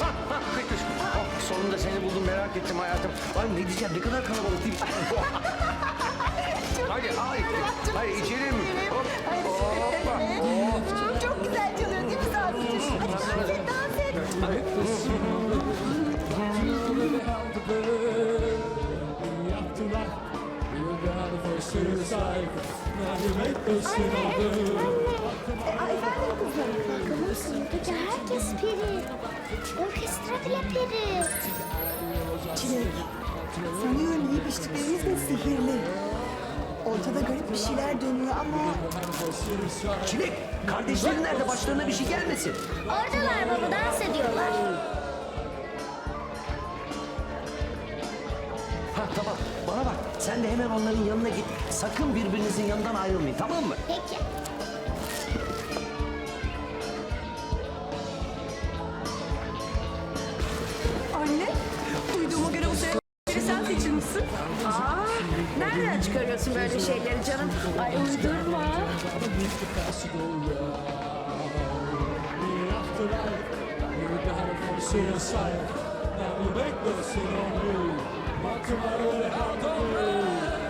Ha, ha, Betüş. Oh, sonunda seni buldum merak ettim hayatım. Ay ne diyeceğim ne kadar kalabalık değil mi? hadi hadi. Hadi içelim. Hop, hoppa. Çok güzel çalıyor değil mi Sadıkçım? Hadi dans et, dans et. Ay efendim kızım. Peki herkes peri. Orkestra bile peri. Çilek, sanıyorum iyi içtiklerimiz sihirli. Ortada garip bir şeyler dönüyor ama Çilek kardeşlerin nerede başlarına bir şey gelmesin. Oradalar baba dans ediyorlar. Ha tamam bana bak sen de hemen onların yanına git. Sakın birbirinizin yanından ayrılmayın tamam mı? Peki. Böyle şeyleri canım? Ay uydurma. Now you make the sin on me. But tomorrow they have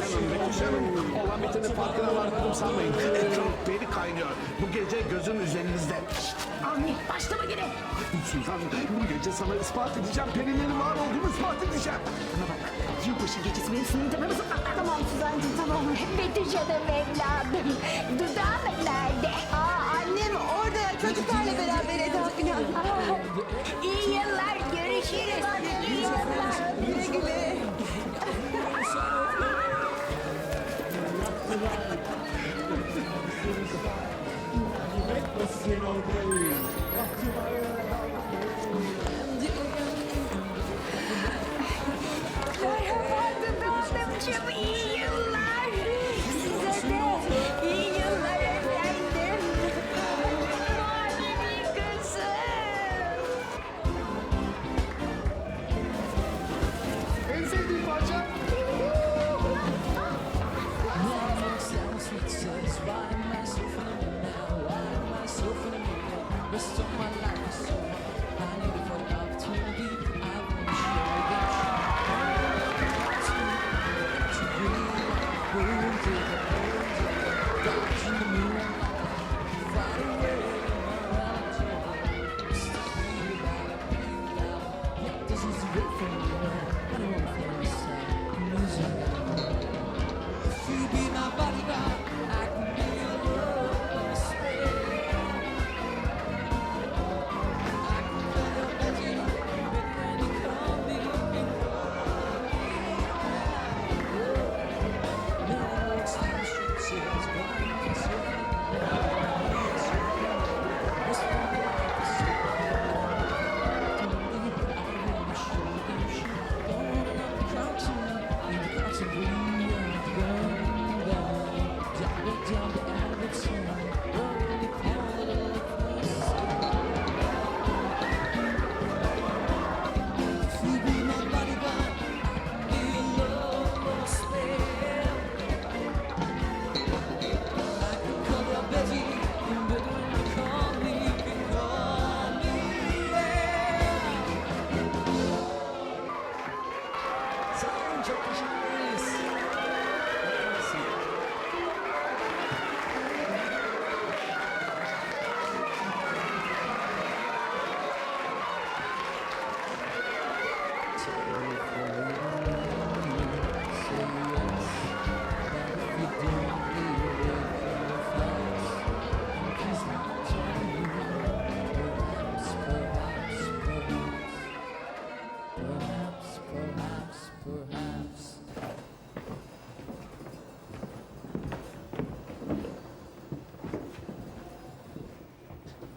Betüş Hanım, olan biteni farkına varmadım sanmayın. Ekran beni kaynıyor. Bu gece gözüm üzerinizde. Avni başlama gene. Suzan, bu gece sana ispat edeceğim. Perilerin var olduğunu ispat edeceğim. Bana bak. Yılbaşı gecesi beni sinir tepeme zıplatma. Tamam Suzancığım, tamam. Betüş Hanım evladım. Dudağım nerede? Aa, annem orada çocuklarla Merhaba Dudağımcığım. İyi yıllar. Size de iyi yıllar efendim. Manevi kızım. En sevdiğim parça.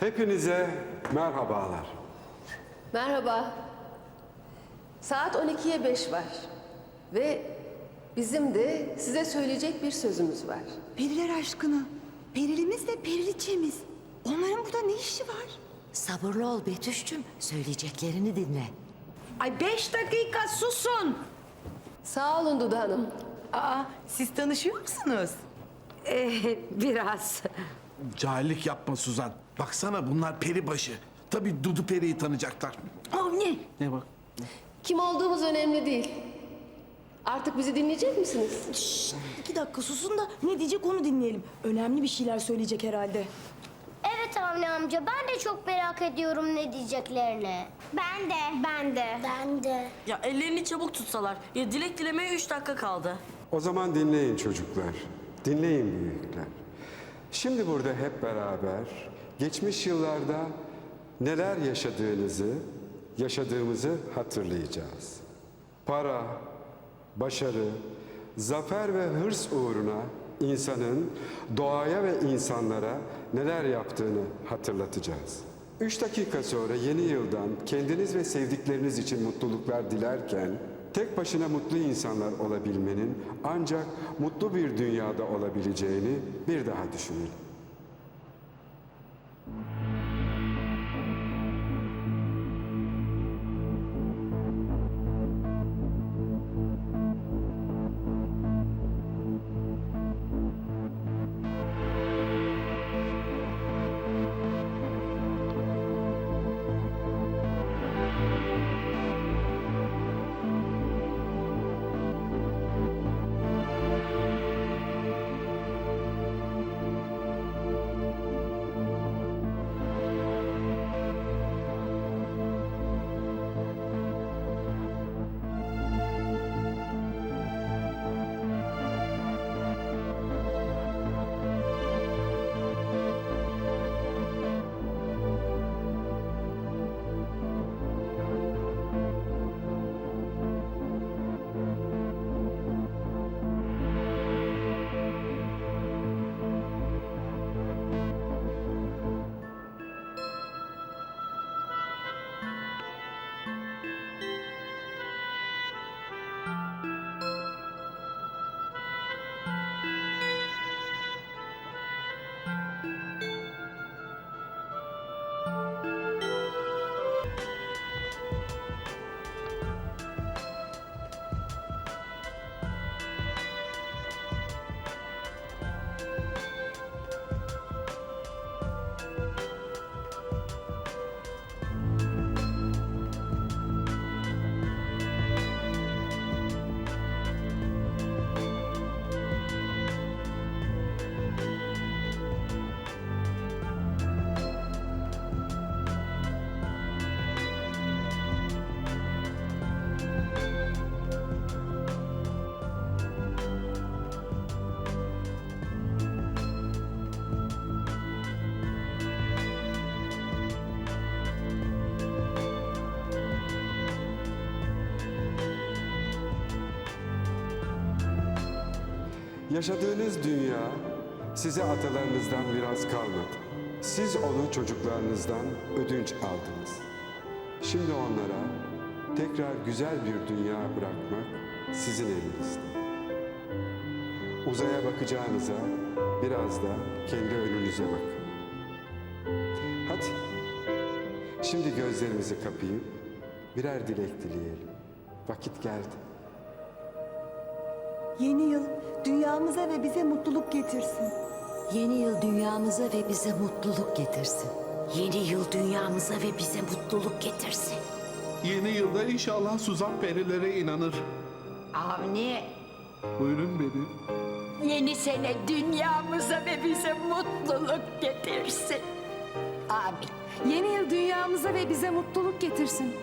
Hepinize Merhabalar. Merhaba. Saat 12'ye 5 var. Ve bizim de size söyleyecek bir sözümüz var. Periler aşkına. Perilimiz de periliçemiz. Onların burada ne işi var? Sabırlı ol Betüş'cüm. Söyleyeceklerini dinle. Ay beş dakika susun. Sağ olun Dudu Hanım. Aa, siz tanışıyor musunuz? Ee, biraz. Cahillik yapma Suzan. Baksana bunlar peri başı. Tabii Dudu Peri'yi tanıyacaklar. Avni. Ne bak? Kim olduğumuz önemli değil. Artık bizi dinleyecek misiniz? İki dakika susun da ne diyecek onu dinleyelim. Önemli bir şeyler söyleyecek herhalde. Evet Avni amca ben de çok merak ediyorum ne diyeceklerini. Ben de. Ben de. Ben de. Ya ellerini çabuk tutsalar. Ya dilek dilemeye üç dakika kaldı. O zaman dinleyin çocuklar. Dinleyin büyükler. Şimdi burada hep beraber geçmiş yıllarda neler yaşadığınızı, yaşadığımızı hatırlayacağız. Para, başarı, zafer ve hırs uğruna insanın doğaya ve insanlara neler yaptığını hatırlatacağız. Üç dakika sonra yeni yıldan kendiniz ve sevdikleriniz için mutluluklar dilerken tek başına mutlu insanlar olabilmenin ancak mutlu bir dünyada olabileceğini bir daha düşünün. Yaşadığınız dünya size atalarınızdan biraz kalmadı. Siz onu çocuklarınızdan ödünç aldınız. Şimdi onlara tekrar güzel bir dünya bırakmak sizin elinizde. Uzaya bakacağınıza biraz da kendi önünüze bakın. Hadi. Şimdi gözlerimizi kapayıp birer dilek dileyelim. Vakit geldi. Yeni yıl dünyamıza ve bize mutluluk getirsin. Yeni yıl dünyamıza ve bize mutluluk getirsin. Yeni yıl dünyamıza ve bize mutluluk getirsin. Yeni yılda inşallah Suzan perilere inanır. Avni. Buyurun beni. Yeni sene dünyamıza ve bize mutluluk getirsin. Amin. Yeni yıl dünyamıza ve bize mutluluk getirsin.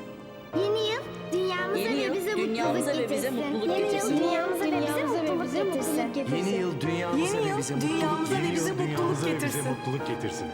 Yeni yıl dünyamıza Yeni ve yıl bize dünyamıza mutluluk ve bize getirsin. mutluluk Yeni getirsin. yıl dünyamıza ve bize mutluluk getirsin. Yeni yıl dünyamıza Yeni ve yıl bize dünyamıza mutluluk ve bize mutluluk getirsin. mutluluk getirsin.